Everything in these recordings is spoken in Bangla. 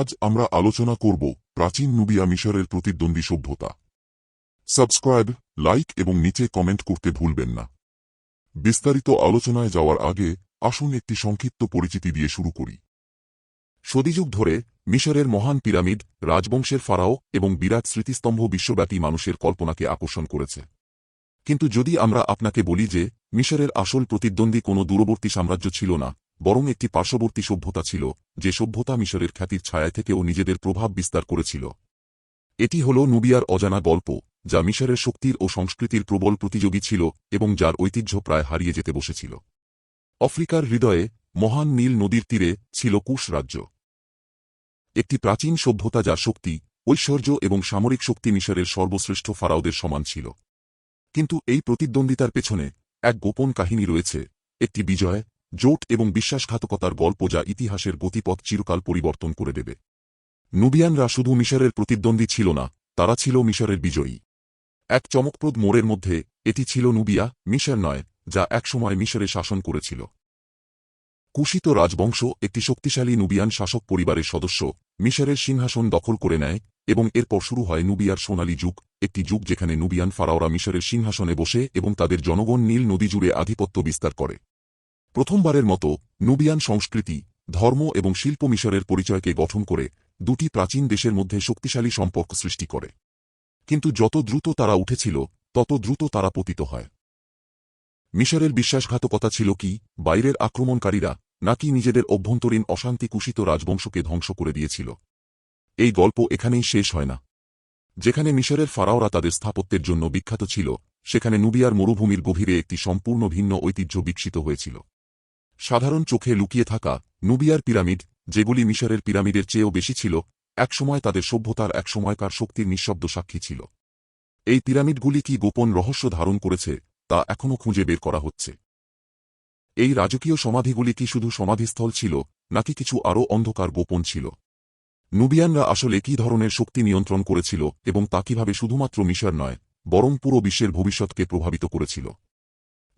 আজ আমরা আলোচনা করব প্রাচীন নুবিয়া মিশরের প্রতিদ্বন্দ্বী সভ্যতা। সাবস্ক্রাইব, লাইক এবং নিচে কমেন্ট করতে ভুলবেন না। বিস্তারিত আলোচনায় যাওয়ার আগে আসুন একটি সংক্ষিপ্ত পরিচিতি দিয়ে শুরু করি। সদিযুগ ধরে মিশরের মহান পিরামিড, রাজবংশের ফারাও এবং বিরাট স্মৃতিস্তম্ভ বিশ্বব্যাপী মানুষের কল্পনাকে আকর্ষণ করেছে। কিন্তু যদি আমরা আপনাকে বলি যে মিশরের আসল প্রতিদ্বন্দ্বী কোনো দূরবর্তী সাম্রাজ্য ছিল না বরং একটি পার্শ্ববর্তী সভ্যতা ছিল, যে সভ্যতা মিশরের খ্যাতির ছায়ায় থেকেও নিজেদের প্রভাব বিস্তার করেছিল। এটি হল নুবিয়ার অজানা গল্প, যা মিশরের শক্তির ও সংস্কৃতির প্রবল প্রতিযোগী ছিল এবং যার ঐতিহ্য প্রায় হারিয়ে যেতে বসেছিল। আফ্রিকার হৃদয়ে মহান নীল নদীর তীরে ছিল কুশ রাজ্য। একটি প্রাচীন সভ্যতা যার শক্তি, ঐশ্বর্য এবং সামরিক শক্তি মিশরের সর্বশ্রেষ্ঠ ফারাওদের সমান ছিল। কিন্তু এই প্রতিদ্বন্দ্বিতার পেছনে এক গোপন কাহিনী রয়েছে, একটি বিজয় জোট এবং বিশ্বাসঘাতকতার গল্প যা ইতিহাসের গতিপথ চিরকাল পরিবর্তন করে দেবে। নুবিয়ানরা শুধু মিশরের প্রতিদ্বন্দ্বী ছিল না, তারা ছিল মিশরের বিজয়ী। এক চমকপ্রদ মোড়ের মধ্যে, এটি ছিল নুবিয়া, মিশর নয়, যা একসময় মিশরে শাসন করেছিল। কুশিত রাজবংশ, একটি শক্তিশালী নুবিয়ান শাসক পরিবারের সদস্য, মিশরের সিংহাসন দখল করে নেয়, এবং এরপর শুরু হয় নুবিয়ার সোনালী যুগ, একটি যুগ যেখানে নুবিয়ান ফারাওরা মিশরের সিংহাসনে বসে এবং তাদের জনগণ নীল নদী জুড়ে আধিপত্য বিস্তার করে। প্রথমবারের মতো নুবিয়ান সংস্কৃতি, ধর্ম এবং শিল্প মিশরের পরিচয়কে গঠন করে দুটি প্রাচীন দেশের মধ্যে শক্তিশালী সম্পর্ক সৃষ্টি করে। কিন্তু যত দ্রুত তারা উঠেছিল, তত দ্রুত তারা পতিত হয়। মিশরের বিশ্বাসঘাতকতা ছিল কি, বাইরের আক্রমণকারীরা নাকি নিজেদের অভ্যন্তরীণ অশান্তি কুষিত রাজবংশকে ধ্বংস করে দিয়েছিল? এই গল্প এখানেই শেষ হয় না। যেখানে মিশরের ফারাওরা তাদের স্থাপত্যের জন্য বিখ্যাত ছিল, সেখানে নুবিয়ার মরুভূমির গভীরে একটি সম্পূর্ণ ভিন্ন ঐতিহ্য বিকশিত হয়েছিল। সাধারণ চোখে লুকিয়ে থাকা নুবিয়ার পিরামিড, যেগুলি মিশরের পিরামিডের চেয়েও বেশি ছিল, একসময় তাদের সভ্যতার একসময়কার শক্তির নিঃশব্দ সাক্ষী ছিল। এই পিরামিডগুলি কি গোপন রহস্য ধারণ করেছে, তা এখনও খুঁজে বের করা হচ্ছে। এই রাজকীয় সমাধিগুলি কি শুধু সমাধিস্থল ছিল, নাকি কিছু আরও অন্ধকার গোপন ছিল? নুবিয়ানরা আসলে কি ধরনের শক্তি নিয়ন্ত্রণ করেছিল এবং তা কীভাবে শুধুমাত্র মিশর নয়, বরং পুরো বিশ্বের ভবিষ্যৎকে প্রভাবিত করেছিল?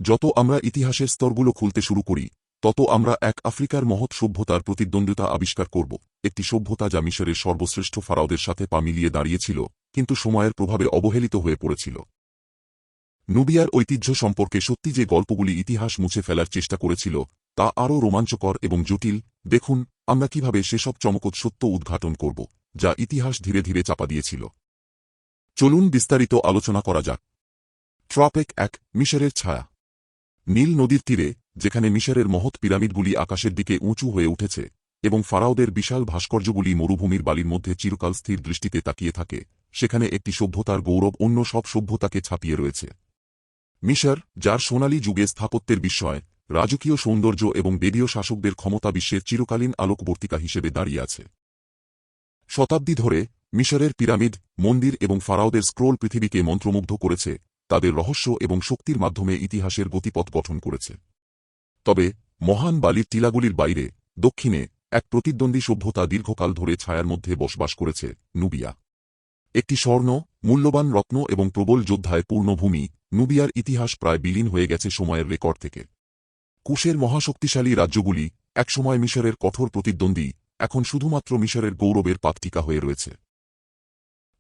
যত আমরা ইতিহাসের স্তরগুলো খুলতে শুরু করি তত আমরা এক আফ্রিকার মহৎ সভ্যতার প্রতিদ্বন্দ্বিতা আবিষ্কার করব। একটি সভ্যতা যা মিশরের সর্বশ্রেষ্ঠ ফারাওদের সাথে পা মিলিয়ে দাঁড়িয়েছিল, কিন্তু সময়ের প্রভাবে অবহেলিত হয়ে পড়েছিল। নুবিয়ার ঐতিহ্য সম্পর্কে সত্যি যে গল্পগুলি ইতিহাস মুছে ফেলার চেষ্টা করেছিল, তা আরও রোমাঞ্চকর এবং জটিল, দেখুন, আমরা কীভাবে সেসব চমকত সত্য উদ্ঘাটন করব, যা ইতিহাস ধীরে ধীরে চাপা দিয়েছিল। চলুন বিস্তারিত আলোচনা করা যাক। ট্রপেক এক মিশরের ছায়া। নীল নদীর তীরে যেখানে মিশরের মহৎ পিরামিডগুলি আকাশের দিকে উঁচু হয়ে উঠেছে, এবং ফারাওদের বিশাল ভাস্কর্যগুলি মরুভূমির বালির মধ্যে চিরকাল স্থির দৃষ্টিতে তাকিয়ে থাকে, সেখানে একটি সভ্যতার গৌরব অন্য সব সভ্যতাকে ছাপিয়ে রয়েছে। মিশর, যার সোনালী যুগে স্থাপত্যের বিস্ময়, রাজকীয় সৌন্দর্য এবং দেবীয় শাসকদের ক্ষমতা বিশ্বের চিরকালীন আলোকবর্তিকা হিসেবে দাঁড়িয়ে আছে। শতাব্দী ধরে, মিশরের পিরামিড, মন্দির এবং ফারাওদের স্ক্রোল পৃথিবীকে মন্ত্রমুগ্ধ করেছে, তাদের রহস্য এবং শক্তির মাধ্যমে ইতিহাসের গতিপথ গঠন করেছে। তবে, মহান বালির টিলাগুলির বাইরে, দক্ষিণে, এক প্রতিদ্বন্দ্বী সভ্যতা দীর্ঘকাল ধরে ছায়ার মধ্যে বসবাস করেছে নুবিয়া। একটি স্বর্ণ, মূল্যবান রত্ন এবং প্রবল যোদ্ধায় পূর্ণ ভূমি নুবিয়ার ইতিহাস প্রায় বিলীন হয়ে গেছে সময়ের রেকর্ড থেকে। কুশের মহাশক্তিশালী রাজ্যগুলি, একসময় মিশরের কঠোর প্রতিদ্বন্দ্বী, এখন শুধুমাত্র মিশরের গৌরবের পাকটিকা হয়ে রয়েছে।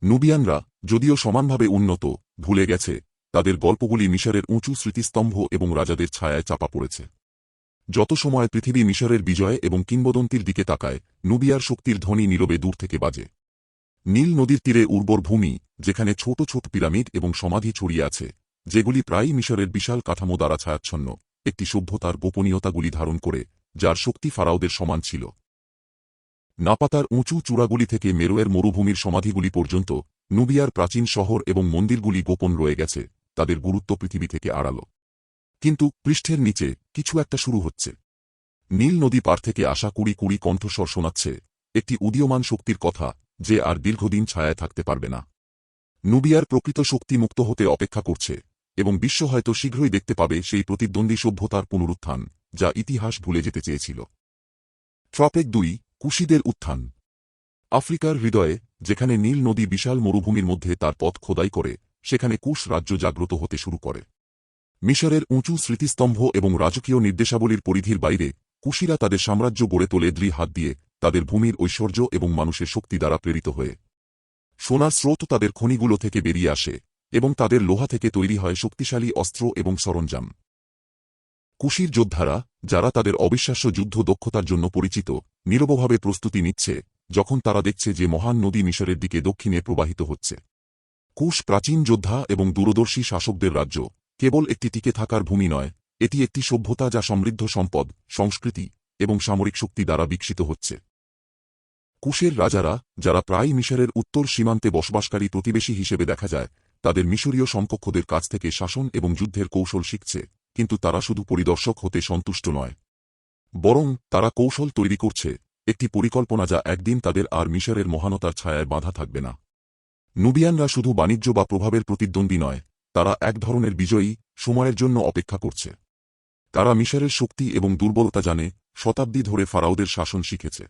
নুবিয়ানরা, যদিও সমানভাবে উন্নত, ভুলে গেছে, তাদের গল্পগুলি মিশরের উঁচু স্মৃতিস্তম্ভ এবং রাজাদের ছায়ায় চাপা পড়েছে। যত সময় পৃথিবী মিশরের বিজয় এবং কিংবদন্তির দিকে তাকায়, নুবিয়ার শক্তির ধ্বনি নীরবে দূর থেকে বাজে। নীল নদীর তীরে উর্বর ভূমি, যেখানে ছোট ছোট পিরামিড এবং সমাধি ছড়িয়ে আছে, যেগুলি প্রায়ই মিশরের বিশাল কাঠামো দ্বারা ছায়াচ্ছন্ন, একটি সভ্যতার গোপনীয়তাগুলি ধারণ করে, যার শক্তি ফারাওদের সমান ছিল। নাপাতার উঁচু চূড়াগুলি থেকে মেরোয়ের মরুভূমির সমাধিগুলি পর্যন্ত, নুবিয়ার প্রাচীন শহর এবং মন্দিরগুলি গোপন রয়ে গেছে, তাদের গুরুত্ব পৃথিবী থেকে আড়ালো। কিন্তু পৃষ্ঠের নিচে কিছু একটা শুরু হচ্ছে। নীল নদী পার থেকে আসা কুড়ি কুড়ি কণ্ঠস্বর শোনাচ্ছে। একটি উদীয়মান শক্তির কথা, যে আর দীর্ঘদিন ছায়ায় থাকতে পারবে না। নুবিয়ার প্রকৃত শক্তি মুক্ত হতে অপেক্ষা করছে, এবং বিশ্ব হয়তো শীঘ্রই দেখতে পাবে সেই প্রতিদ্বন্দ্বী সভ্যতার পুনরুত্থান, যা ইতিহাস ভুলে যেতে চেয়েছিল। ট্রপেক দুই, কুশিদের উত্থান। আফ্রিকার হৃদয়ে, যেখানে নীল নদী বিশাল মরুভূমির মধ্যে তার পথ খোদাই করে, সেখানে কুশ রাজ্য জাগ্রত হতে শুরু করে। মিশরের উঁচু স্মৃতিস্তম্ভ এবং রাজকীয় নির্দেশাবলীর পরিধির বাইরে, কুশিরা তাদের সাম্রাজ্য গড়ে তোলে দ্রি হাত দিয়ে, তাদের ভূমির ঐশ্বর্য এবং মানুষের শক্তি দ্বারা প্রেরিত হয়ে। সোনার স্রোত তাদের খনিগুলো থেকে বেরিয়ে আসে এবং তাদের লোহা থেকে তৈরি হয় শক্তিশালী অস্ত্র এবং সরঞ্জাম। কুশির যোদ্ধারা, যারা তাদের অবিশ্বাস্য যুদ্ধ দক্ষতার জন্য পরিচিত, নীরবভাবে প্রস্তুতি নিচ্ছে, যখন তারা দেখছে যে মহান নদী মিশরের দিকে দক্ষিণে প্রবাহিত হচ্ছে। কুশ প্রাচীন যোদ্ধা এবং দূরদর্শী শাসকদের রাজ্য কেবল একটি টিকে থাকার ভূমি নয়, এটি একটি সভ্যতা যা সমৃদ্ধ সম্পদ, সংস্কৃতি এবং সামরিক শক্তি দ্বারা বিকশিত হচ্ছে। কুশের রাজারা, যারা প্রায় মিশরের উত্তর সীমান্তে বসবাসকারী প্রতিবেশী হিসেবে দেখা যায়, তাদের মিশরীয় সমকক্ষদের কাছ থেকে শাসন এবং যুদ্ধের কৌশল শিখছে, কিন্তু তারা শুধু পরিদর্শক হতে সন্তুষ্ট নয়। বরং তারা কৌশল তৈরি করছে, একটি পরিকল্পনা যা একদিন তাদের আর মিশরের মহানতার ছায়ায় বাধা থাকবে না। নুবিয়ানরা শুধু বাণিজ্য বা প্রভাবের প্রতিদ্বন্দ্বী নয় তারা এক ধরনের বিজয়ী, সময়ের জন্য অপেক্ষা করছে। তারা মিশরের শক্তি এবং দুর্বলতা জানে, শতাব্দী ধরে ফারাওদের শাসন শিখেছে।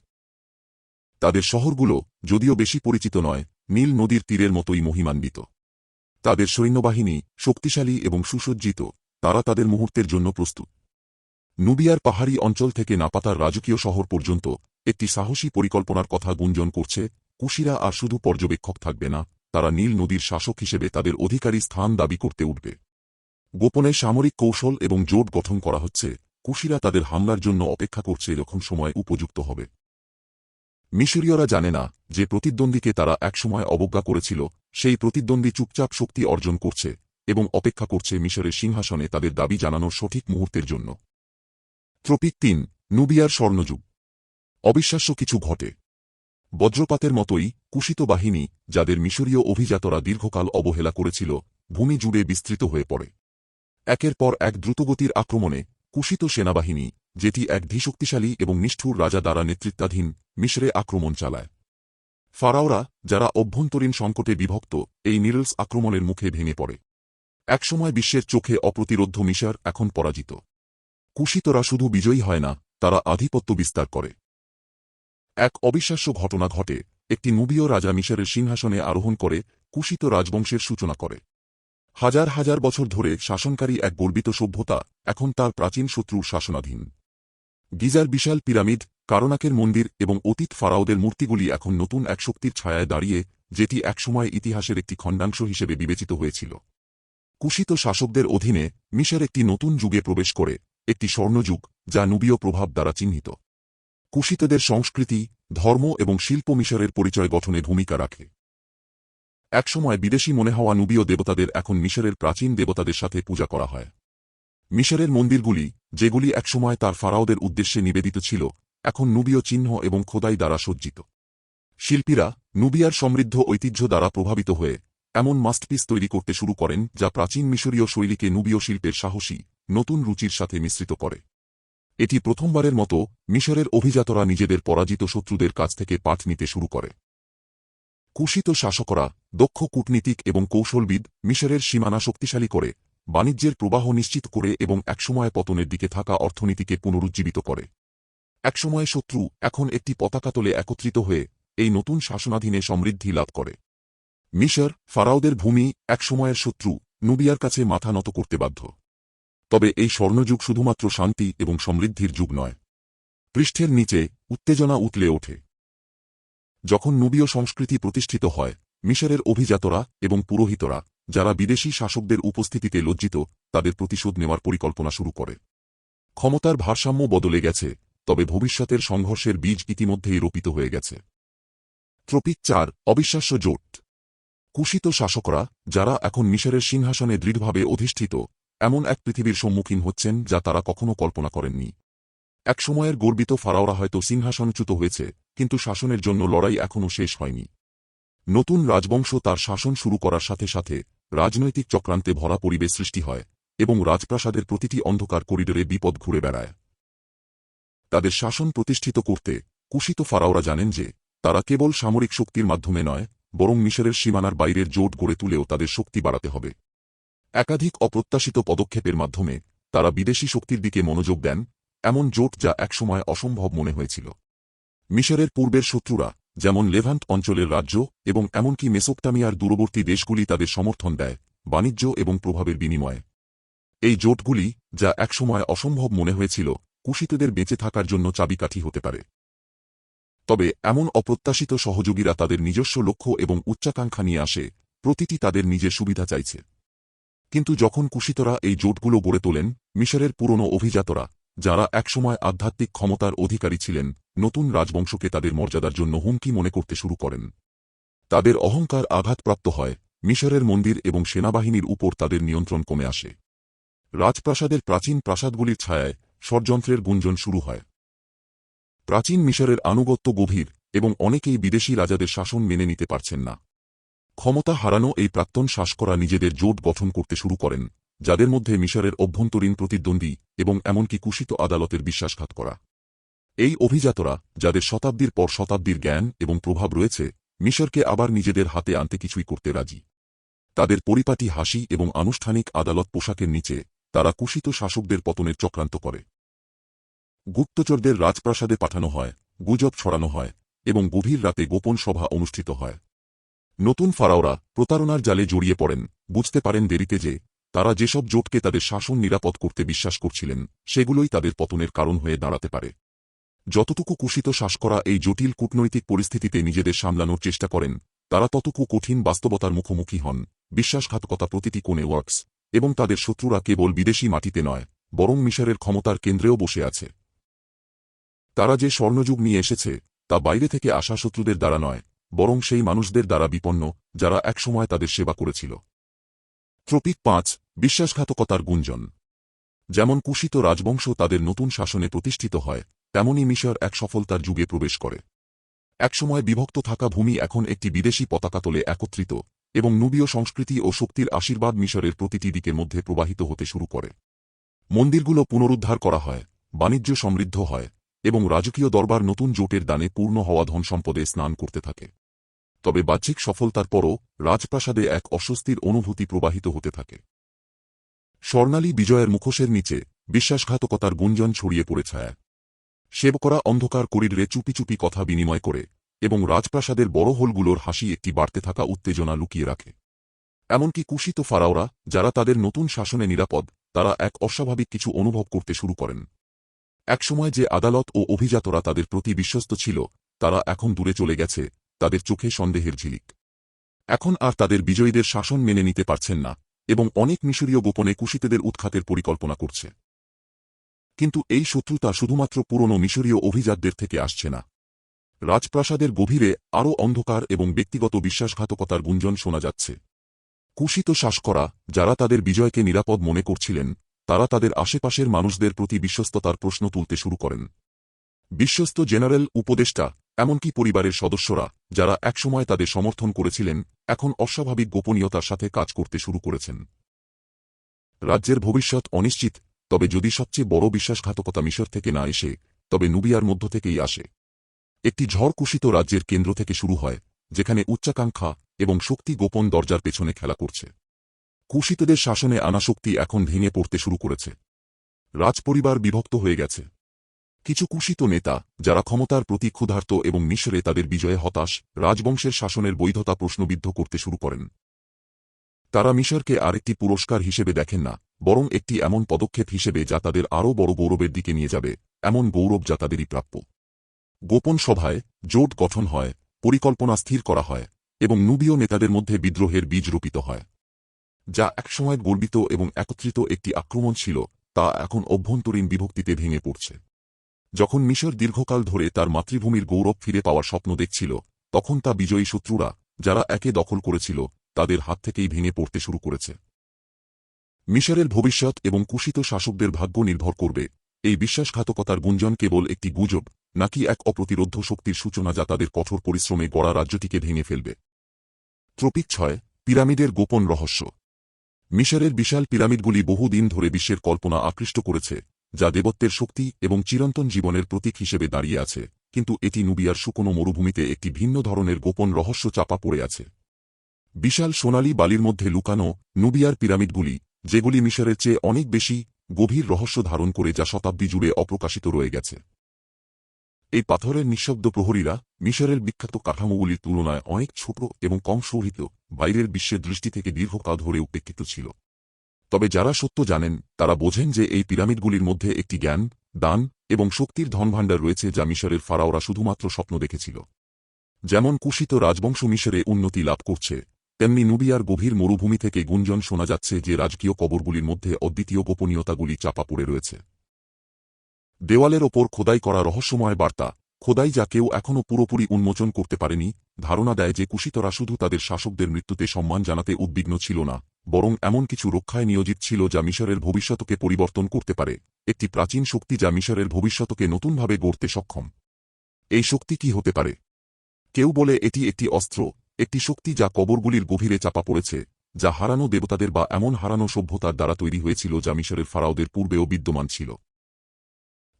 তাদের শহরগুলো, যদিও বেশি পরিচিত নয়, নীল নদীর তীরের মতোই মহিমান্বিত। তাদের সৈন্যবাহিনী, শক্তিশালী এবং সুসজ্জিত, তারা তাদের মুহূর্তের জন্য প্রস্তুত। নুবিয়ার পাহাড়ি অঞ্চল থেকে নাপাতার রাজকীয় শহর পর্যন্ত একটি সাহসী পরিকল্পনার কথা গুঞ্জন করছে, কুশিরা আর শুধু পর্যবেক্ষক থাকবে না তারা নীল নদীর শাসক হিসেবে তাদের অধিকারী স্থান দাবি করতে উঠবে। গোপনে সামরিক কৌশল এবং জোট গঠন করা হচ্ছে। কুশিরা তাদের হামলার জন্য অপেক্ষা করছে এরকম সময় উপযুক্ত হবে। মিশরীয়রা জানে না যে প্রতিদ্বন্দ্বীকে তারা একসময় অবজ্ঞা করেছিল, সেই প্রতিদ্বন্দ্বী চুপচাপ শক্তি অর্জন করছে এবং অপেক্ষা করছে মিশরের সিংহাসনে তাদের দাবি জানানোর সঠিক মুহূর্তের জন্য। ট্রপিক তিন, নুবিয়ার স্বর্ণযুগ। অবিশ্বাস্য কিছু ঘটে। বজ্রপাতের মতোই কুশিত বাহিনী, যাদের মিশরীয় অভিজাতরা দীর্ঘকাল অবহেলা করেছিল, ভূমি জুড়ে বিস্তৃত হয়ে পড়ে। একের পর এক দ্রুতগতির আক্রমণে কুশিত সেনাবাহিনী, যেটি এক ধীশক্তিশালী এবং নিষ্ঠুর রাজা দ্বারা নেতৃত্বাধীন মিশরে আক্রমণ চালায়। ফারাওরা, যারা অভ্যন্তরীণ সংকটে বিভক্ত, এই নিরলস আক্রমণের মুখে ভেঙে পড়ে। একসময় বিশ্বের চোখে অপ্রতিরোধ্য মিশর এখন পরাজিত। কুশিতরা শুধু বিজয়ী হয় না, তারা আধিপত্য বিস্তার করে। এক অবিশ্বাস্য ঘটনা ঘটে। একটি নুবীয় রাজা মিশরের সিংহাসনে আরোহণ করে, কুশিত রাজবংশের সূচনা করে। হাজার হাজার বছর ধরে শাসনকারী এক গর্বিত সভ্যতা এখন তার প্রাচীন শত্রুর শাসনাধীন। গিজার বিশাল পিরামিড কারণাকের মন্দির এবং অতীত ফারাওদের মূর্তিগুলি এখন নতুন এক শক্তির ছায়ায় দাঁড়িয়ে, যেটি একসময় ইতিহাসের একটি খণ্ডাংশ হিসেবে বিবেচিত হয়েছিল। কুশিত শাসকদের অধীনে মিশর একটি নতুন যুগে প্রবেশ করে, একটি স্বর্ণযুগ, যা নুবীয় প্রভাব দ্বারা চিহ্নিত। কুশিতদের সংস্কৃতি, ধর্ম এবং শিল্প মিশরের পরিচয় গঠনে ভূমিকা রাখে। একসময় বিদেশি মনে হওয়া নুবীয় দেবতাদের এখন মিশরের প্রাচীন দেবতাদের সাথে পূজা করা হয়। মিশরের মন্দিরগুলি, যেগুলি একসময় তার ফারাওদের উদ্দেশ্যে নিবেদিত ছিল, এখন নুবীয় চিহ্ন এবং খোদাই দ্বারা সজ্জিত। শিল্পীরা নুবিয়ার সমৃদ্ধ ঐতিহ্য দ্বারা প্রভাবিত হয়ে এমন মাস্টপিস তৈরি করতে শুরু করেন, যা প্রাচীন মিশরীয় শৈলীকে নুবীয় শিল্পের সাহসী, নতুন রুচির সাথে মিশ্রিত করে। এটি প্রথমবারের মতো মিশরের অভিজাতরা নিজেদের পরাজিত শত্রুদের কাছ থেকে পাঠ নিতে শুরু করে। কুশিত শাসকরা দক্ষ কূটনীতিক এবং কৌশলবিদ মিশরের সীমানা শক্তিশালী করে, বাণিজ্যের প্রবাহ নিশ্চিত করে এবং একসময় পতনের দিকে থাকা অর্থনীতিকে পুনরুজ্জীবিত করে। একসময় শত্রু এখন একটি পতাকা তোলে একত্রিত হয়ে এই নতুন শাসনাধীনে সমৃদ্ধি লাভ করে। মিশর, ফারাওদের ভূমি, একসময়ের শত্রু, নুবিয়ার কাছে মাথা নত করতে বাধ্য। তবে এই স্বর্ণযুগ শুধুমাত্র শান্তি এবং সমৃদ্ধির যুগ নয়। পৃষ্ঠের নিচে উত্তেজনা উতলে ওঠে। যখন নুবীয় সংস্কৃতি প্রতিষ্ঠিত হয়, মিশরের অভিজাতরা এবং পুরোহিতরা, যারা বিদেশি শাসকদের উপস্থিতিতে লজ্জিত, তাদের প্রতিশোধ নেওয়ার পরিকল্পনা শুরু করে। ক্ষমতার ভারসাম্য বদলে গেছে, তবে ভবিষ্যতের সংঘর্ষের বীজ ইতিমধ্যেই রোপিত হয়ে গেছে। ট্রপিক চার, অবিশ্বাস্য জোট। কুশিত শাসকরা, যারা এখন মিশরের সিংহাসনে দৃঢ়ভাবে অধিষ্ঠিত এমন এক পৃথিবীর সম্মুখীন হচ্ছেন যা তারা কখনো কল্পনা করেননি। একসময়ের গর্বিত ফারাওরা হয়তো সিংহাসনচ্যুত হয়েছে, কিন্তু শাসনের জন্য লড়াই এখনও শেষ হয়নি। নতুন রাজবংশ তার শাসন শুরু করার সাথে সাথে রাজনৈতিক চক্রান্তে ভরা পরিবেশ সৃষ্টি হয় এবং রাজপ্রাসাদের প্রতিটি অন্ধকার করিডোরে বিপদ ঘুরে বেড়ায়। তাদের শাসন প্রতিষ্ঠিত করতে কুশিত ফারাওরা জানেন যে, তারা কেবল সামরিক শক্তির মাধ্যমে নয়, বরং মিশরের সীমানার বাইরের জোট গড়ে তুলেও তাদের শক্তি বাড়াতে হবে। একাধিক অপ্রত্যাশিত পদক্ষেপের মাধ্যমে তারা বিদেশি শক্তির দিকে মনোযোগ দেন, এমন জোট যা একসময় অসম্ভব মনে হয়েছিল। মিশরের পূর্বের শত্রুরা, যেমন লেভান্ট অঞ্চলের রাজ্য এবং এমনকি মেসোপটামিয়ার দূরবর্তী দেশগুলি তাদের সমর্থন দেয়, বাণিজ্য এবং প্রভাবের বিনিময়ে। এই জোটগুলি, যা একসময় অসম্ভব মনে হয়েছিল, কুশিতদের বেঁচে থাকার জন্য চাবিকাঠি হতে পারে। তবে এমন অপ্রত্যাশিত সহযোগীরা তাদের নিজস্ব লক্ষ্য এবং উচ্চাকাঙ্ক্ষা নিয়ে আসে, প্রতিটি তাদের নিজের সুবিধা চাইছে। কিন্তু যখন কুশিতরা এই জোটগুলো গড়ে তোলেন, মিশরের পুরনো অভিজাতরা, যারা একসময় আধ্যাত্মিক ক্ষমতার অধিকারী ছিলেন, নতুন রাজবংশকে তাদের মর্যাদার জন্য হুমকি মনে করতে শুরু করেন। তাদের অহংকার আঘাতপ্রাপ্ত হয়, মিশরের মন্দির এবং সেনাবাহিনীর উপর তাদের নিয়ন্ত্রণ কমে আসে। রাজপ্রাসাদের প্রাচীন প্রাসাদগুলির ছায়ায় ষড়যন্ত্রের গুঞ্জন শুরু হয়। প্রাচীন মিশরের আনুগত্য গভীর এবং অনেকেই বিদেশি রাজাদের শাসন মেনে নিতে পারছেন না। ক্ষমতা হারানো এই প্রাক্তন শ্বাস করা নিজেদের জোট গঠন করতে শুরু করেন, যাদের মধ্যে মিশরের অভ্যন্তরীণ প্রতিদ্বন্দ্বী এবং এমনকি কুষিত আদালতের বিশ্বাসঘাত করা। এই অভিজাতরা, যাদের শতাব্দীর পর শতাব্দীর জ্ঞান এবং প্রভাব রয়েছে, মিশরকে আবার নিজেদের হাতে আনতে কিছুই করতে রাজি। তাদের পরিপাটি হাসি এবং আনুষ্ঠানিক আদালত পোশাকের নিচে তারা কুষিত শাসকদের পতনের চক্রান্ত করে। গুপ্তচরদের রাজপ্রাসাদে পাঠানো হয়, গুজব ছড়ানো হয় এবং গভীর রাতে গোপন সভা অনুষ্ঠিত হয়। নতুন ফারাওরা প্রতারণার জালে জড়িয়ে পড়েন। বুঝতে পারেন দেরিতে যে, তারা যেসব জোটকে তাদের শাসন নিরাপদ করতে বিশ্বাস করছিলেন, সেগুলোই তাদের পতনের কারণ হয়ে দাঁড়াতে পারে। যতটুকু কুষিত শ্বাস করা এই জটিল কূটনৈতিক পরিস্থিতিতে নিজেদের সামলানোর চেষ্টা করেন, তারা ততটুকু কঠিন বাস্তবতার মুখোমুখি হন। বিশ্বাসঘাতকতা প্রতিটি কোণে ওয়ার্কস, এবং তাদের শত্রুরা কেবল বিদেশি মাটিতে নয়, বরং মিশরের ক্ষমতার কেন্দ্রেও বসে আছে। তারা যে স্বর্ণযুগ নিয়ে এসেছে, তা বাইরে থেকে আসা শত্রুদের দ্বারা নয় বরং সেই মানুষদের দ্বারা বিপন্ন, যারা একসময় তাদের সেবা করেছিল। ট্রপিক পাঁচ, বিশ্বাসঘাতকতার গুঞ্জন। যেমন কুষিত রাজবংশ তাদের নতুন শাসনে প্রতিষ্ঠিত হয় তেমনই মিশর এক সফলতার যুগে প্রবেশ করে। একসময় বিভক্ত থাকা ভূমি এখন একটি বিদেশি পতাকা তোলে একত্রিত, এবং নুবীয় সংস্কৃতি ও শক্তির আশীর্বাদ মিশরের প্রতিটি দিকের মধ্যে প্রবাহিত হতে শুরু করে। মন্দিরগুলো পুনরুদ্ধার করা হয়, বাণিজ্য সমৃদ্ধ হয়, এবং রাজকীয় দরবার নতুন জোটের দানে পূর্ণ হওয়া ধন সম্পদে স্নান করতে থাকে। তবে বাহ্যিক সফলতার পরও রাজপ্রাসাদে এক অস্বস্তির অনুভূতি প্রবাহিত হতে থাকে। স্বর্ণালী বিজয়ের মুখোশের নিচে বিশ্বাসঘাতকতার গুঞ্জন ছড়িয়ে পড়ে ছায়া। সেবকরা অন্ধকার করিডরে চুপি চুপি কথা বিনিময় করে এবং রাজপ্রাসাদের বড় হোলগুলোর হাসি একটি বাড়তে থাকা উত্তেজনা লুকিয়ে রাখে। এমনকি কুশিত ফারাওরা, যারা তাদের নতুন শাসনে নিরাপদ, তারা এক অস্বাভাবিক কিছু অনুভব করতে শুরু করেন। একসময় যে আদালত ও অভিজাতরা তাদের প্রতি বিশ্বস্ত ছিল, তারা এখন দূরে চলে গেছে তাদের চোখে সন্দেহের ঝিলিক। এখন আর তাদের বিজয়ীদের শাসন মেনে নিতে পারছেন না, এবং অনেক মিশরীয় গোপনে কুশিতেদের উৎখাতের পরিকল্পনা করছে। কিন্তু এই শত্রুতা শুধুমাত্র পুরনো মিশরীয় অভিজাতদের থেকে আসছে না। রাজপ্রাসাদের গভীরে আরও অন্ধকার এবং ব্যক্তিগত বিশ্বাসঘাতকতার গুঞ্জন শোনা যাচ্ছে। কুশিত শ্বাস করা, যারা তাদের বিজয়কে নিরাপদ মনে করছিলেন, তারা তাদের আশেপাশের মানুষদের প্রতি বিশ্বস্ততার প্রশ্ন তুলতে শুরু করেন। বিশ্বস্ত জেনারেল উপদেষ্টা এমনকি পরিবারের সদস্যরা, যারা একসময় তাদের সমর্থন করেছিলেন, এখন অস্বাভাবিক গোপনীয়তার সাথে কাজ করতে শুরু করেছেন। রাজ্যের ভবিষ্যৎ অনিশ্চিত, তবে যদি সবচেয়ে বড় বিশ্বাসঘাতকতা মিশর থেকে না এসে, তবে নুবিয়ার মধ্য থেকেই আসে। একটি ঝড়কুশিত রাজ্যের কেন্দ্র থেকে শুরু হয়, যেখানে উচ্চাকাঙ্ক্ষা এবং শক্তি গোপন দরজার পেছনে খেলা করছে। কুশিতদের শাসনে আনা শক্তি এখন ভেঙে পড়তে শুরু করেছে। রাজপরিবার বিভক্ত হয়ে গেছে। কিছু কুশিত নেতা, যারা ক্ষমতার প্রতি ক্ষুধার্ত এবং মিশরে তাদের বিজয়ে হতাশ, রাজবংশের শাসনের বৈধতা প্রশ্নবিদ্ধ করতে শুরু করেন। তারা মিশরকে আরেকটি পুরস্কার হিসেবে দেখেন না, বরং একটি এমন পদক্ষেপ হিসেবে যা তাদের আরও বড় গৌরবের দিকে নিয়ে যাবে, এমন গৌরব যা তাদেরই প্রাপ্য। গোপন সভায় জোট গঠন হয়, পরিকল্পনা স্থির করা হয়, এবং নুবীয় নেতাদের মধ্যে বিদ্রোহের বীজ রোপিত হয়। যা একসময় গর্বিত এবং একত্রিত একটি আক্রমণ ছিল, তা এখন অভ্যন্তরীণ বিভক্তিতে ভেঙে পড়ছে। যখন মিশর দীর্ঘকাল ধরে তার মাতৃভূমির গৌরব ফিরে পাওয়ার স্বপ্ন দেখছিল, তখন তা বিজয়ী শত্রুরা, যারা একে দখল করেছিল, তাদের হাত থেকেই ভেঙে পড়তে শুরু করেছে। মিশরের ভবিষ্যৎ এবং কুশিত শাসকদের ভাগ্য নির্ভর করবে। এই বিশ্বাসঘাতকতার গুঞ্জন কেবল একটি গুজব, নাকি এক অপ্রতিরোধ শক্তির সূচনা যা তাদের কঠোর পরিশ্রমে গড়া রাজ্যটিকে ভেঙে ফেলবে? ট্রপিক ছয়, পিরামিডের গোপন রহস্য। মিশরের বিশাল পিরামিডগুলি বহুদিন ধরে বিশ্বের কল্পনা আকৃষ্ট করেছে যা দেবত্বের শক্তি এবং চিরন্তন জীবনের প্রতীক হিসেবে দাঁড়িয়ে আছে, কিন্তু এটি নুবিয়ার শুকনো মরুভূমিতে একটি ভিন্ন ধরনের গোপন রহস্য চাপা পড়ে আছে। বিশাল সোনালি বালির মধ্যে লুকানো নুবিয়ার পিরামিডগুলি, যেগুলি মিশরের চেয়ে অনেক বেশি গভীর রহস্য ধারণ করে যা শতাব্দী জুড়ে অপ্রকাশিত রয়ে গেছে। এই পাথরের নিঃশব্দ প্রহরীরা মিশরের বিখ্যাত কাঠামোগুলির তুলনায় অনেক ছোট এবং কম শোভিত, বাইরের বিশ্বের দৃষ্টি থেকে দীর্ঘকাল ধরে উপেক্ষিত ছিল। তবে যারা সত্য জানেন, তারা বোঝেন যে এই পিরামিডগুলির মধ্যে একটি জ্ঞান, দান এবং শক্তির ধনভাণ্ডার রয়েছে যা মিশরের ফারাওরা শুধুমাত্র স্বপ্ন দেখেছিল। যেমন কুশিত রাজবংশ মিশরে উন্নতি লাভ করছে, তেমনি নুবিয়ার গভীর মরুভূমি থেকে গুঞ্জন শোনা যাচ্ছে যে রাজকীয় কবরগুলির মধ্যে অদ্বিতীয় গোপনীয়তাগুলি চাপা পড়ে রয়েছে। দেওয়ালের ওপর খোদাই করা রহস্যময় বার্তা খোদাই যা কেউ এখনও পুরোপুরি উন্মোচন করতে পারেনি, ধারণা দেয় যে কুশিতরা শুধু তাদের শাসকদের মৃত্যুতে সম্মান জানাতে উদ্বিগ্ন ছিল না, বরং এমন কিছু রক্ষায় নিয়োজিত ছিল যা মিশরের ভবিষ্যতকে পরিবর্তন করতে পারে, একটি প্রাচীন শক্তি যা মিশরের ভবিষ্যতকে নতুনভাবে গড়তে সক্ষম। এই শক্তি কি হতে পারে? কেউ বলে এটি একটি অস্ত্র, একটি শক্তি যা কবরগুলির গভীরে চাপা পড়েছে, যা হারানো দেবতাদের বা এমন হারানো সভ্যতার দ্বারা তৈরি হয়েছিল যা মিশরের ফারাওদের পূর্বেও বিদ্যমান ছিল।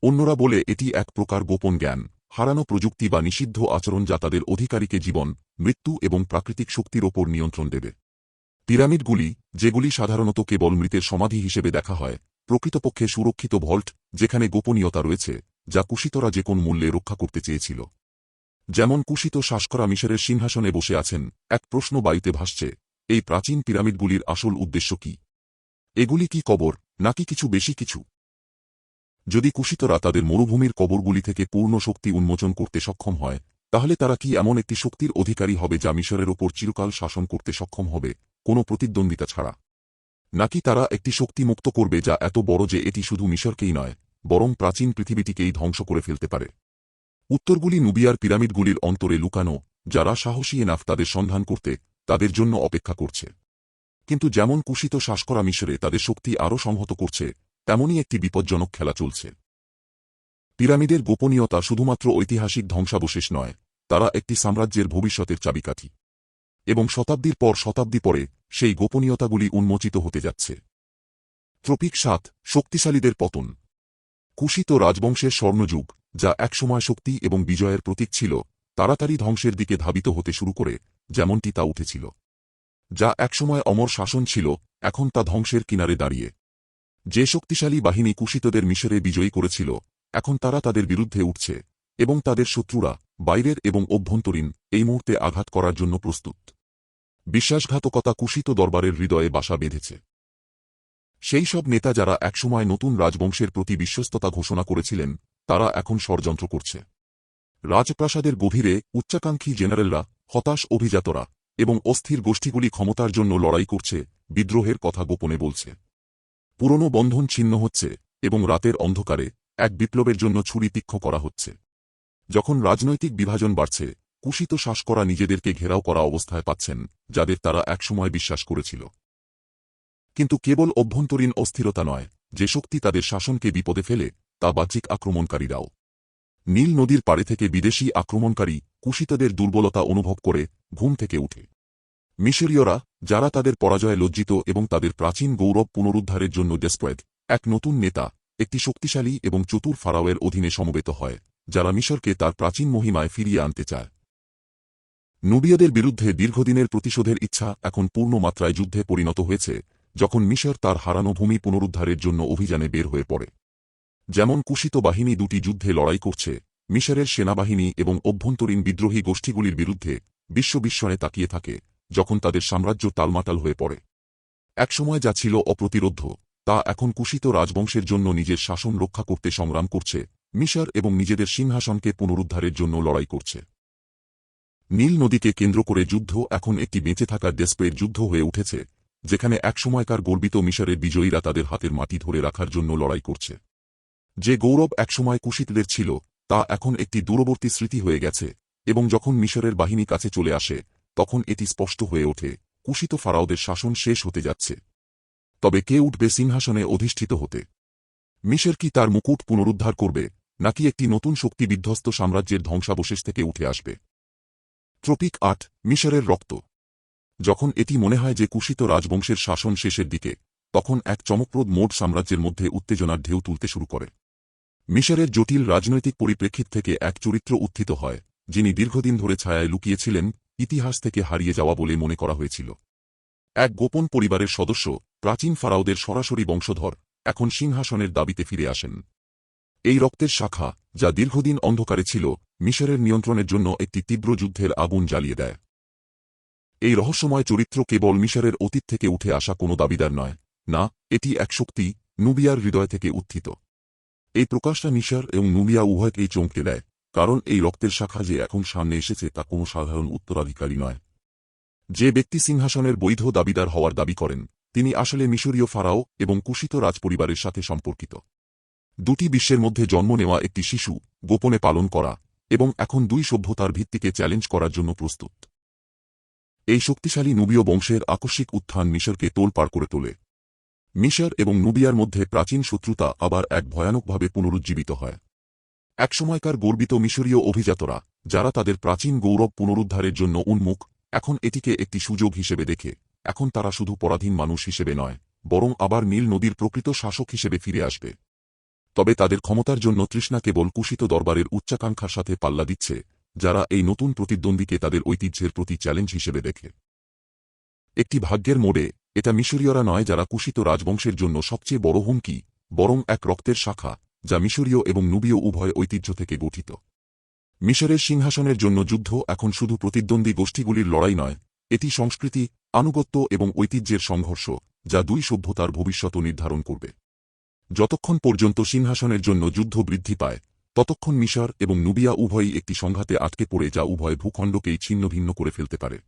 অন্যরা বলে এটি এক প্রকার গোপন জ্ঞান হারানো প্রযুক্তি বা নিষিদ্ধ আচরণ যা তাদের অধিকারীকে জীবন, মৃত্যু এবং প্রাকৃতিক শক্তির ওপর নিয়ন্ত্রণ দেবে। পিরামিডগুলি, যেগুলি সাধারণত কেবল মৃতের সমাধি হিসেবে দেখা হয়, প্রকৃতপক্ষে সুরক্ষিত ভল্ট, যেখানে গোপনীয়তা রয়েছে, যা কুশিতরা যে কোন মূল্যে রক্ষা করতে চেয়েছিল। যেমন কুশিত শ্বাসকরা মিশরের সিংহাসনে বসে আছেন, এক প্রশ্ন বায়ুতে ভাসছে, এই প্রাচীন পিরামিডগুলির আসল উদ্দেশ্য কি? এগুলি কি কবর, নাকি কিছু বেশি কিছু? যদি কুশিতরা তাদের মরুভূমির কবরগুলি থেকে পূর্ণ শক্তি উন্মোচন করতে সক্ষম হয়, তাহলে তারা কি এমন একটি শক্তির অধিকারী হবে যা মিশরের ওপর চিরকাল শাসন করতে সক্ষম হবে, কোনো প্রতিদ্বন্দ্বিতা ছাড়া? নাকি তারা একটি শক্তি মুক্ত করবে যা এত বড় যে এটি শুধু মিশরকেই নয়, বরং প্রাচীন পৃথিবীটিকেই ধ্বংস করে ফেলতে পারে? উত্তরগুলি নুবিয়ার পিরামিডগুলির অন্তরে লুকানো, যারা সাহসী এনাফ তাদের সন্ধান করতে, তাদের জন্য অপেক্ষা করছে। কিন্তু যেমন কুশিত শ্বাস করা মিশরে তাদের শক্তি আরও সংহত করছে তেমনই একটি বিপজ্জনক খেলা চলছে। পিরামিডের গোপনীয়তা শুধুমাত্র ঐতিহাসিক ধ্বংসাবশেষ নয়, তারা একটি সাম্রাজ্যের ভবিষ্যতের চাবিকাঠি। এবং শতাব্দীর পর শতাব্দী পরে সেই গোপনীয়তাগুলি উন্মোচিত হতে যাচ্ছে। ট্রপিক সাত, শক্তিশালীদের পতন। কুশিত রাজবংশের স্বর্ণযুগ, যা একসময় শক্তি এবং বিজয়ের প্রতীক ছিল, তাড়াতাড়ি ধ্বংসের দিকে ধাবিত হতে শুরু করে, যেমনটি তা উঠেছিল। যা একসময় অমর শাসন ছিল, এখন তা ধ্বংসের কিনারে দাঁড়িয়ে। যে শক্তিশালী বাহিনী কুশিতদের মিশরে বিজয়ী করেছিল, এখন তারা তাদের বিরুদ্ধে উঠছে, এবং তাদের শত্রুরা, বাইরের এবং অভ্যন্তরীণ, এই মুহূর্তে আঘাত করার জন্য প্রস্তুত। বিশ্বাসঘাতকতা কুশিত দরবারের হৃদয়ে বাসা বেঁধেছে। সেই সব নেতা যারা একসময় নতুন রাজবংশের প্রতি বিশ্বস্ততা ঘোষণা করেছিলেন, তারা এখন ষড়যন্ত্র করছে। রাজপ্রাসাদের গভীরে উচ্চাকাঙ্ক্ষী জেনারেলরা, হতাশ অভিজাতরা, এবং অস্থির গোষ্ঠীগুলি ক্ষমতার জন্য লড়াই করছে, বিদ্রোহের কথা গোপনে বলছে। পুরনো বন্ধন ছিন্ন হচ্ছে এবং রাতের অন্ধকারে এক বিপ্লবের জন্য ছুরি তীক্ষ্ণ করা হচ্ছে। যখন রাজনৈতিক বিভাজন বাড়ছে, কুশিত শ্বাস করা নিজেদেরকে ঘেরাও করা অবস্থায় পাচ্ছেন, যাদের তারা একসময় বিশ্বাস করেছিল। কিন্তু কেবল অভ্যন্তরীণ অস্থিরতা নয়, যে শক্তি তাদের শাসনকে বিপদে ফেলে, তা বাহ্যিক আক্রমণকারীরাও। নীল নদীর পাড়ে থেকে বিদেশি আক্রমণকারী কুশিতদের দুর্বলতা অনুভব করে ঘুম থেকে উঠে। মিশরীয়রা, যারা তাদের পরাজয়ে লজ্জিত এবং তাদের প্রাচীন গৌরব পুনরুদ্ধারের জন্য ডেসপ্রয়েড এক নতুন নেতা, একটি শক্তিশালী এবং চতুর ফারাওয়ের অধীনে সমবেত হয়, যারা মিশরকে তার প্রাচীন মহিমায় ফিরিয়ে আনতে চায়। নুবিয়াদের বিরুদ্ধে দীর্ঘদিনের প্রতিশোধের ইচ্ছা এখন পূর্ণ মাত্রায় যুদ্ধে পরিণত হয়েছে, যখন মিশর তার হারানো ভূমি পুনরুদ্ধারের জন্য অভিযানে বের হয়ে পড়ে। যেমন কুশিত বাহিনী দুটি যুদ্ধে লড়াই করছে, মিশরের সেনাবাহিনী এবং অভ্যন্তরীণ বিদ্রোহী গোষ্ঠীগুলির বিরুদ্ধে বিশ্ববিস্ময়ে তাকিয়ে থাকে। যখন তাদের সাম্রাজ্য টালমাটাল হয়ে পড়ে। একসময় যা ছিল অপ্রতিরোধ্য, তা এখন কুশিত রাজবংশের জন্য নিজের শাসন রক্ষা করতে সংগ্রাম করছে, মিশর এবং নিজেদের সিংহাসনকে পুনরুদ্ধারের জন্য লড়াই করছে। নীল নদীকে কেন্দ্র করে যুদ্ধ এখন একটি বেঁচে থাকার ডেসপের যুদ্ধ হয়ে উঠেছে, যেখানে একসময়কার গর্বিত মিশরের বিজয়ীরা তাদের হাতের মাটি ধরে রাখার জন্য লড়াই করছে। যে গৌরব একসময় কুশিতদের ছিল, তা এখন একটি দূরবর্তী স্মৃতি হয়ে গেছে, এবং যখন মিশরের বাহিনী কাছে চলে আসে তখন এটি স্পষ্ট হয়ে ওঠে, কুশিত ফারাওদের শাসন শেষ হতে যাচ্ছে। তবে কে উঠবে সিংহাসনে অধিষ্ঠিত হতে? মিশর কি তার মুকুট পুনরুদ্ধার করবে, নাকি একটি নতুন শক্তি বিধ্বস্ত সাম্রাজ্যের ধ্বংসাবশেষ থেকে উঠে আসবে? ট্রপিক আট মিশরের রক্ত। যখন এটি মনে হয় যে কুশিত রাজবংশের শাসন শেষের দিকে, তখন এক চমকপ্রদ মোট সাম্রাজ্যের মধ্যে উত্তেজনার ঢেউ তুলতে শুরু করে। মিশরের জটিল রাজনৈতিক পরিপ্রেক্ষিত থেকে এক চরিত্র উত্থিত হয়, যিনি দীর্ঘদিন ধরে ছায়ায় লুকিয়েছিলেন ইতিহাস থেকে হারিয়ে যাওয়া বলে মনে করা হয়েছিল। এক গোপন পরিবারের সদস্য, প্রাচীন ফারাওদের সরাসরি বংশধর, এখন সিংহাসনের দাবিতে ফিরে আসেন। এই রক্তের শাখা, যা দীর্ঘদিন অন্ধকারে ছিল, মিশরের নিয়ন্ত্রণের জন্য একটি তীব্র যুদ্ধের আগুন জ্বালিয়ে দেয়। এই রহস্যময় চরিত্র কেবল মিশরের অতীত থেকে উঠে আসা কোনো দাবিদার নয়, না, এটি এক শক্তি, নুবিয়ার হৃদয় থেকে উত্থিত। এই প্রকাশটা মিশর এবং নুবিয়া উভয়কেই চমকে দেয়। কারণ এই রক্তের শাখা যে এখন সামনে এসেছে তা কোনো সাধারণ উত্তরাধিকারী নয়। যে ব্যক্তি সিংহাসনের বৈধ দাবিদার হওয়ার দাবি করেন, তিনি আসলে মিশরীয় ফারাও এবং কুশিত রাজপরিবারের সাথে সম্পর্কিত। দুটি বিশ্বের মধ্যে জন্ম নেওয়া একটি শিশু গোপনে পালন করা এবং এখন দুই সভ্যতার ভিত্তিকে চ্যালেঞ্জ করার জন্য প্রস্তুত। এই শক্তিশালী নুবীয় বংশের আকস্মিক উত্থান মিশরকে তোলপাড় করে তোলে। মিশর এবং নুবিয়ার মধ্যে প্রাচীন শত্রুতা আবার এক ভয়ানকভাবে পুনরুজ্জীবিত হয়। একসময়কার গর্বিত মিশরীয় অভিজাতরা, যারা তাদের প্রাচীন গৌরব পুনরুদ্ধারের জন্য উন্মুখ, এখন এটিকে একটি সুযোগ হিসেবে দেখে, এখন তারা শুধু পরাধীন মানুষ হিসেবে নয়, বরং আবার নীল নদীর প্রকৃত শাসক হিসেবে ফিরে আসবে। তবে তাদের ক্ষমতার জন্য তৃষ্ণা কেবল কুশিত দরবারের উচ্চাকাঙ্ক্ষার সাথে পাল্লা দিচ্ছে, যারা এই নতুন প্রতিদ্বন্দ্বীকে তাদের ঐতিহ্যের প্রতি চ্যালেঞ্জ হিসেবে দেখে। একটি ভাগ্যের মোড়ে, এটা মিশরীয়রা নয় যারা কুশিত রাজবংশের জন্য সবচেয়ে বড় হুমকি, বরং এক রক্তের শাখা। যা মিশরীয় এবং নুবীয় উভয় ঐতিহ্য থেকে গঠিত। মিশরের সিংহাসনের জন্য যুদ্ধ এখন শুধু প্রতিদ্বন্দ্বী গোষ্ঠীগুলির লড়াই নয়, এটি সংস্কৃতি, আনুগত্য এবং ঐতিহ্যের সংঘর্ষ, যা দুই সভ্যতার ভবিষ্যৎ নির্ধারণ করবে। যতক্ষণ পর্যন্ত সিংহাসনের জন্য যুদ্ধ বৃদ্ধি পায়, ততক্ষণ মিশর এবং নুবিয়া উভয়ই একটি সংঘাতে আটকে পড়ে যা উভয় ভূখণ্ডকেই ছিন্নভিন্ন করে ফেলতে পারে।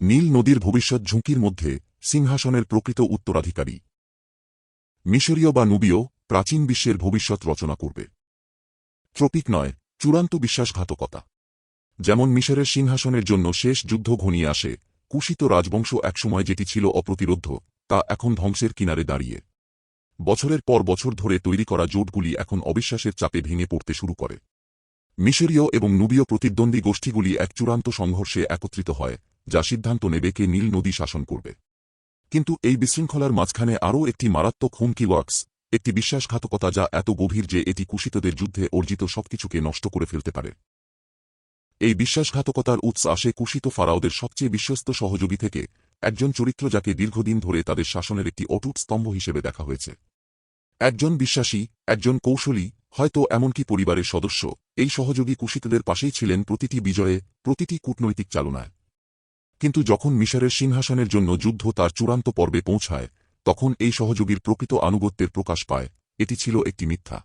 নীল নদীর ভবিষ্যৎ ঝুঁকির মধ্যে সিংহাসনের প্রকৃত উত্তরাধিকারী। মিশরীয় বা নুবীয় প্রাচীন বিশ্বের ভবিষ্যৎ রচনা করবে। ট্রপিক নয়, চূড়ান্ত বিশ্বাসঘাতকতা। যেমন মিশরের সিংহাসনের জন্য শেষ যুদ্ধ ঘনিয়ে আসে, কুশিত রাজবংশ একসময় যেটি ছিল অপ্রতিরোধ্য, তা এখন ধ্বংসের কিনারে দাঁড়িয়ে। বছরের পর বছর ধরে তৈরি করা জোটগুলি এখন অবিশ্বাসের চাপে ভেঙে পড়তে শুরু করে। মিশরীয় এবং নুবীয় প্রতিদ্বন্দ্বী গোষ্ঠীগুলি এক চূড়ান্ত সংঘর্ষে একত্রিত হয়, যা সিদ্ধান্ত নেবে কে নীল নদী শাসন করবে। কিন্তু এই বিশৃঙ্খলার মাঝখানে আরও একটি মারাত্মক হুমকি ওয়ার্কস একটি বিশ্বাসঘাতকতা যা এত গভীর যে এটি কুশিতদের যুদ্ধে অর্জিত সবকিছুকে নষ্ট করে ফেলতে পারে। এই বিশ্বাসঘাতকতার উৎস আসে কুশিত ফারাওদের সবচেয়ে বিশ্বস্ত সহযোগী থেকে একজন চরিত্র যাকে দীর্ঘদিন ধরে তাদের শাসনের একটি অটুট স্তম্ভ হিসেবে দেখা হয়েছে। একজন বিশ্বাসী, একজন কৌশলী, হয়তো এমনকি পরিবারের সদস্য, এই সহযোগী কুশিতদের পাশেই ছিলেন প্রতিটি বিজয়ে, প্রতিটি কূটনৈতিক চালনায়। কিন্তু যখন মিশরের সিংহাসনের জন্য যুদ্ধ তার চূড়ান্ত পর্বে পৌঁছায় তখন এই সহযোগীর প্রকৃত আনুগত্যের প্রকাশ পায়। এটি ছিল একটি মিথ্যা।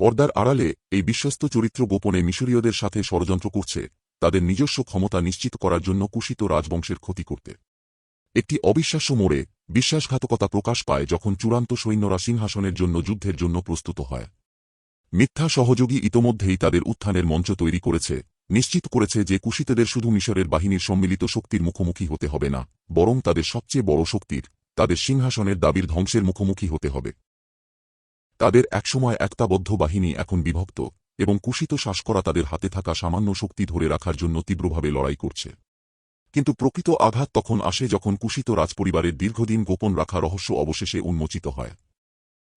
পর্দার আড়ালে এই বিশ্বস্ত চরিত্র গোপনে মিশরীয়দের সাথে ষড়যন্ত্র করছে, তাদের নিজস্ব ক্ষমতা নিশ্চিত করার জন্য কুশিত রাজবংশের ক্ষতি করতে। একটি অবিশ্বাস্য মোড়ে বিশ্বাসঘাতকতা প্রকাশ পায় যখন চূড়ান্ত সৈন্যরা সিংহাসনের জন্য যুদ্ধের জন্য প্রস্তুত হয়। মিথ্যা সহযোগী ইতোমধ্যেই তাদের উত্থানের মঞ্চ তৈরি করেছে, নিশ্চিত করেছে যে কুশিতদের শুধু মিশরের বাহিনীর সম্মিলিত শক্তির মুখোমুখি হতে হবে না, বরং তাদের সবচেয়ে বড় শক্তির তাদের সিংহাসনের দাবির ধ্বংসের মুখোমুখি হতে হবে। তাদের একসময় একতাবদ্ধ বাহিনী এখন বিভক্ত এবং কুশিত শ্বাস করা তাদের হাতে থাকা সামান্য শক্তি ধরে রাখার জন্য তীব্রভাবে লড়াই করছে। কিন্তু প্রকৃত আঘাত তখন আসে যখন কুশিত রাজপরিবারের দীর্ঘদিন গোপন রাখা রহস্য অবশেষে উন্মোচিত হয়।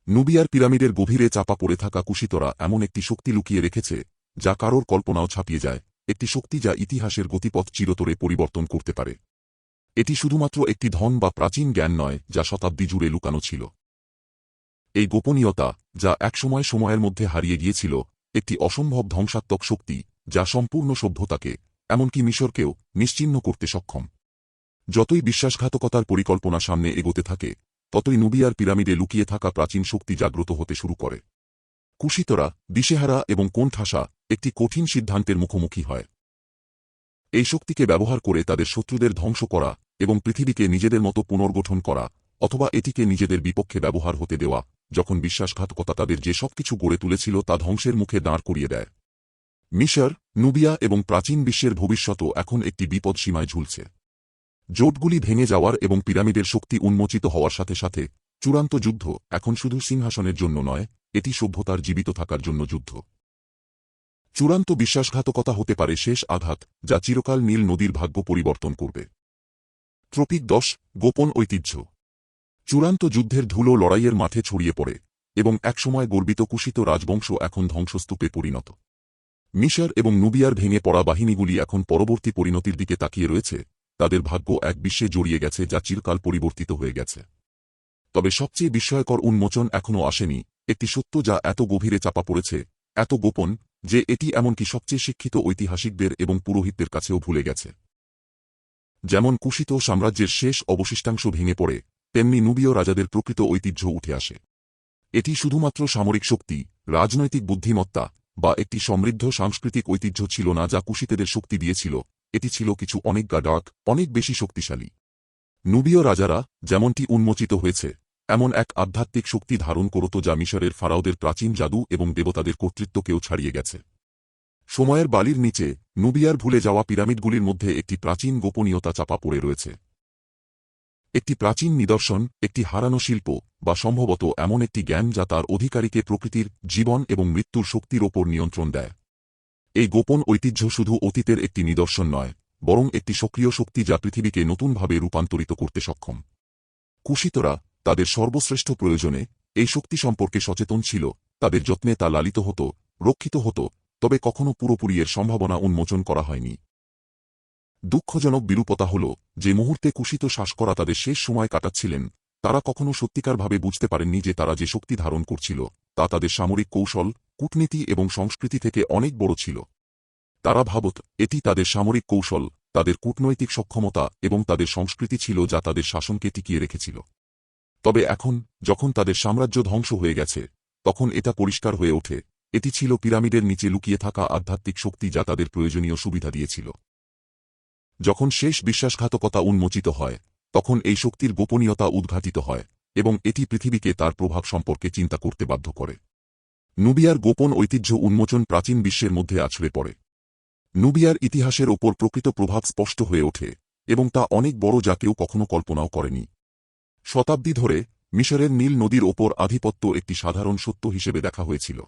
নুবিয়ার পিরামিডের গভীরে চাপা পড়ে থাকা কুশিতরা এমন একটি শক্তি লুকিয়ে রেখেছে, যা কারোর কল্পনাও ছাপিয়ে যায়, একটি শক্তি যা ইতিহাসের গতিপথ চিরতরে পরিবর্তন করতে পারে। এটি শুধুমাত্র একটি ধন বা প্রাচীন জ্ঞান নয়, যা শতাব্দী জুড়ে লুকানো ছিল। এই গোপনীয়তা, যা একসময় সময়ের মধ্যে হারিয়ে গিয়েছিল, একটি অসম্ভব ধ্বংসাত্মক শক্তি, যা সম্পূর্ণ সভ্যতাকে, এমনকি মিশরকেও, নিশ্চিহ্ন করতে সক্ষম। যতই বিশ্বাসঘাতকতার পরিকল্পনা সামনে এগোতে থাকে, ততই নুবিয়ার পিরামিডে লুকিয়ে থাকা প্রাচীন শক্তি জাগ্রত হতে শুরু করে। কুশিতরা, দিশেহারা এবং কোণঠাসা, একটি কঠিন সিদ্ধান্তের মুখোমুখি হয়। এই শক্তিকে ব্যবহার করে তাদের শত্রুদের ধ্বংস করা এবং পৃথিবীকে নিজেদের মতো পুনর্গঠন করা অথবা এটিকে নিজেদের বিপক্ষে ব্যবহার হতে দেওয়া, যখন বিশ্বাসঘাতকতা তাদের যে সবকিছু গড়ে তুলেছিল তা ধ্বংসের মুখে দাঁড় করিয়ে দেয়। মিশর, নুবিয়া এবং প্রাচীন বিশ্বের ভবিষ্যতও এখন একটি বিপদ সীমায় ঝুলছে। জোটগুলি ভেঙে যাওয়ার এবং পিরামিডের শক্তি উন্মোচিত হওয়ার সাথে সাথে, চূড়ান্ত যুদ্ধ এখন শুধু সিংহাসনের জন্য নয়, এটি সভ্যতার জীবিত থাকার জন্য যুদ্ধ। চূড়ান্ত বিশ্বাসঘাতকতা হতে পারে শেষ আঘাত, যা চিরকাল নীল নদীর ভাগ্য পরিবর্তন করবে। ট্রপিক দশ, গোপন ঐতিহ্য। চূড়ান্ত যুদ্ধের ধুলো লড়াইয়ের মাঠে ছড়িয়ে পড়ে, এবং একসময় গর্বিত কুশিত রাজবংশ এখন ধ্বংসস্তূপে পরিণত। মিশর এবং নুবিয়ার ভেঙে পড়া বাহিনীগুলি এখন পরবর্তী পরিণতির দিকে তাকিয়ে রয়েছে, তাদের ভাগ্য এক বিশ্বে জড়িয়ে গেছে যা চিরকাল পরিবর্তিত হয়ে গেছে। তবে সবচেয়ে বিস্ময়কর উন্মোচন এখনও আসেনি, একটি সত্য যা এত গভীরে চাপা পড়েছে এত গোপন যে এটি এমনকি সবচেয়ে শিক্ষিত ঐতিহাসিকদের এবং পুরোহিতদের কাছেও ভুলে গেছে। যেমন কুশিত সাম্রাজ্যের শেষ অবশিষ্টাংশ ভেঙে পড়ে, তেমনি নুবীয় রাজাদের প্রকৃত ঐতিহ্য উঠে আসে। এটি শুধুমাত্র সামরিক শক্তি, রাজনৈতিক বুদ্ধিমত্তা বা একটি সমৃদ্ধ সাংস্কৃতিক ঐতিহ্য ছিল না যা কুশিতেদের শক্তি দিয়েছিল, এটি ছিল কিছু অনেক গাডাক অনেক বেশি শক্তিশালী। নুবীয় রাজারা যেমনটি উন্মোচিত হয়েছে এমন এক আধ্যাত্মিক শক্তি ধারণ করত যা মিশরের ফারাওদের প্রাচীন জাদু এবং দেবতাদের কর্তৃত্বকেও ছাড়িয়ে গেছে। সময়ের বালির নিচে, নুবিয়ার ভুলে যাওয়া পিরামিডগুলির মধ্যে একটি প্রাচীন গোপনীয়তা চাপা পড়ে রয়েছে। একটি প্রাচীন নিদর্শন, একটি হারানো শিল্প, বা সম্ভবত এমন একটি জ্ঞান যা তার অধিকারীকে প্রকৃতির, জীবন এবং মৃত্যুর শক্তির ওপর নিয়ন্ত্রণ দেয়। এই গোপন ঐতিহ্য শুধু অতীতের একটি নিদর্শন নয়, বরং একটি সক্রিয় শক্তি যা পৃথিবীকে নতুনভাবে রূপান্তরিত করতে সক্ষম। কুশিতরা তাদের সর্বশ্রেষ্ঠ প্রয়োজনে এই শক্তি সম্পর্কে সচেতন ছিল, তাদের যত্নে তা লালিত হতো, রক্ষিত হতো, তবে কখনো পুরোপুরি এর সম্ভাবনা উন্মোচন করা হয়নি। দুঃখজনক বিরূপতা হল যে মুহূর্তে কুশিত শ্বাস করা তাদের শেষ সময় কাটাচ্ছিলেন, তারা কখনো সত্যিকারভাবে বুঝতে পারেননি যে তারা যে শক্তি ধারণ করছিল, তা তাদের সামরিক কৌশল, কূটনীতি এবং সংস্কৃতি থেকে অনেক বড় ছিল। তারা ভাবত, এটি তাদের সামরিক কৌশল, তাদের কূটনৈতিক সক্ষমতা এবং তাদের সংস্কৃতি ছিল যা তাদের শাসনকে টিকিয়ে রেখেছিল। তবে এখন, যখন তাদের সাম্রাজ্য ধ্বংস হয়ে গেছে, তখন এটা পরিষ্কার হয়ে ওঠে। এটি ছিল পিরামিডের নিচে লুকিয়ে থাকা আধ্যাত্মিক শক্তি যা তাদের প্রয়োজনীয় সুবিধা দিয়েছিল। যখন শেষ বিশ্বাসঘাতকতা উন্মোচিত হয়, তখন এই শক্তির গোপনীয়তা উদ্ঘাটিত হয়, এবং এটি পৃথিবীকে তার প্রভাব সম্পর্কে চিন্তা করতে বাধ্য করে। নুবিয়ার গোপন ঐতিহ্য উন্মোচন প্রাচীন বিশ্বের মধ্যে আছড়ে পড়ে। নুবিয়ার ইতিহাসের ওপর প্রকৃত প্রভাব স্পষ্ট হয়ে ওঠে, এবং তা অনেক বড় যা কেউ কখনো কল্পনাও করেনি। শতাব্দী ধরে মিশরের নীল নদীর ওপর আধিপত্য একটি সাধারণ সত্য হিসেবে দেখা হয়েছিল।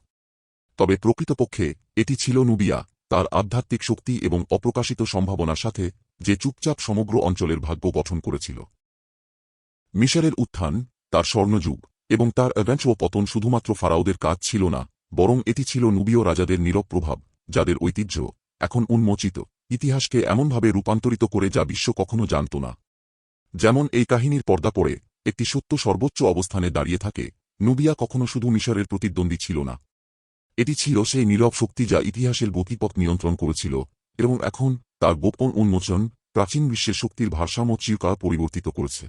তবে প্রকৃতপক্ষে এটি ছিল নুবিয়া, তার আধ্যাত্মিক শক্তি এবং অপ্রকাশিত সম্ভাবনার সাথে যে চুপচাপ সমগ্র অঞ্চলের ভাগ্য গঠন করেছিল। মিশরের উত্থান, তার স্বর্ণযুগ এবং তার অ্যাভেঞ্চ ও পতন শুধুমাত্র ফারাওদের কাজ ছিল না, বরং এটি ছিল নুবীয় রাজাদের নীরব প্রভাব, যাদের ঐতিহ্য এখন উন্মোচিত, ইতিহাসকে এমনভাবে রূপান্তরিত করে যা বিশ্ব কখনো জানত না। যেমন এই কাহিনীর পর্দা পড়ে একটি সত্য সর্বোচ্চ অবস্থানে দাঁড়িয়ে থাকে, নুবিয়া কখনো শুধু মিশরের প্রতিদ্বন্দ্বী ছিল না। এটি ছিল সেই নীরব শক্তি যা ইতিহাসের গতিপথ নিয়ন্ত্রণ করেছিল, এবং এখন তার গোপন উন্মোচন প্রাচীন বিশ্বের শক্তির ভারসাম্য চিরকাল পরিবর্তিত করেছে।